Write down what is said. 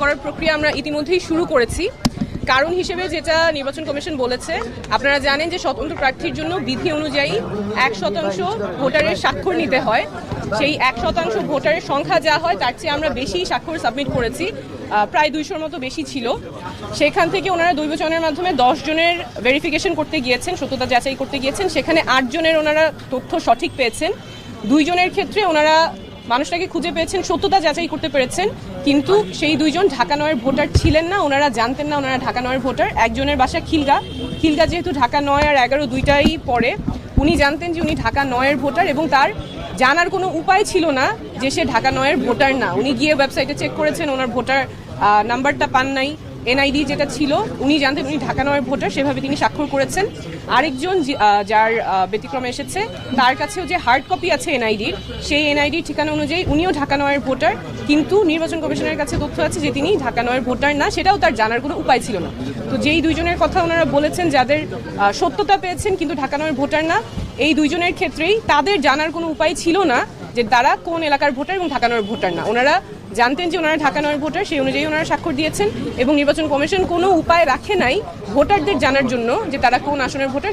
করার প্রক্রিয়া আমরা ইতিমধ্যেই শুরু করেছি। কারণ হিসেবে যেটা নির্বাচন কমিশন বলেছে, আপনারা জানেন যে স্বতন্ত্র প্রার্থীর জন্য বিধি অনুযায়ী এক শতাংশ ভোটারের স্বাক্ষর নিতে হয়। সেই এক শতাংশ ভোটারের সংখ্যা যা হয়, তার চেয়ে আমরা বেশি স্বাক্ষর সাবমিট করেছি প্রায় দুইশোর মতো বেশি ছিল। সেখান থেকে ওনারা দুই দৈবচনের মাধ্যমে দশ জনের ভেরিফিকেশন করতে গিয়েছেন, সত্যতা যাচাই করতে গিয়েছেন। সেখানে আট জনের ওনারা তথ্য সঠিক পেয়েছেন। দুইজনের ক্ষেত্রে ওনারা মানুষটাকে খুঁজে পেয়েছেন, সত্যতা যাচাই করতে পেরেছেন, কিন্তু সেই দুইজন ঢাকা নয়ের ভোটার ছিলেন না, ওনারা জানতেন না ওনারা ঢাকা নয়ের ভোটার। একজনের বাসা খিলগা। খিলগা যেহেতু ঢাকা নয় আর এগারো দুইটাই পড়ে উনি জানতেন যে উনি ঢাকা নয়ের ভোটার এবং তার জানার কোনো উপায় ছিল না যে সে ঢাকা নয়ের ভোটার না। উনি গিয়ে ওয়েবসাইটে চেক করেছেন, ওনার ভোটার নাম্বারটা পান নাই। এনআইডি যেটা ছিল, উনি জানতেন উনি ঢাকা নয়ের ভোটার, সেভাবে তিনি স্বাক্ষর করেছেন। আরেকজন যার ব্যতিক্রমে এসেছে, তার কাছেও যে হার্ড কপি আছে এনআইডির সেই এনআইডির ঠিকানা অনুযায়ী উনিও ঢাকা নয়ের ভোটার, কিন্তু নির্বাচন কমিশনের কাছে তথ্য আছে যে তিনি ঢাকা নয়ের ভোটার না, সেটাও তার জানার কোনো উপায় ছিল না। তো যেই দুইজনের কথা ওনারা বলেছেন, যাদের সত্যতা পেয়েছেন, কিন্তু ঢাকা নয়ের ভোটার না, এই দুইজনের ক্ষেত্রেই তাদের জানার কোনো উপায় ছিল না যে তারা কোন এলাকার ভোটার এবং ঢাকা নয়ের ভোটার না। ওনারা জানতেন যে ওনারা ঢাকা নয় ভোটার, সেই অনুযায়ী ওনারা স্বাক্ষর দিয়েছেন এবং নির্বাচন কমিশন কোনো উপায় রাখে নাই ভোটারদের জানার জন্য যে তারা কোন আসনের ভোটার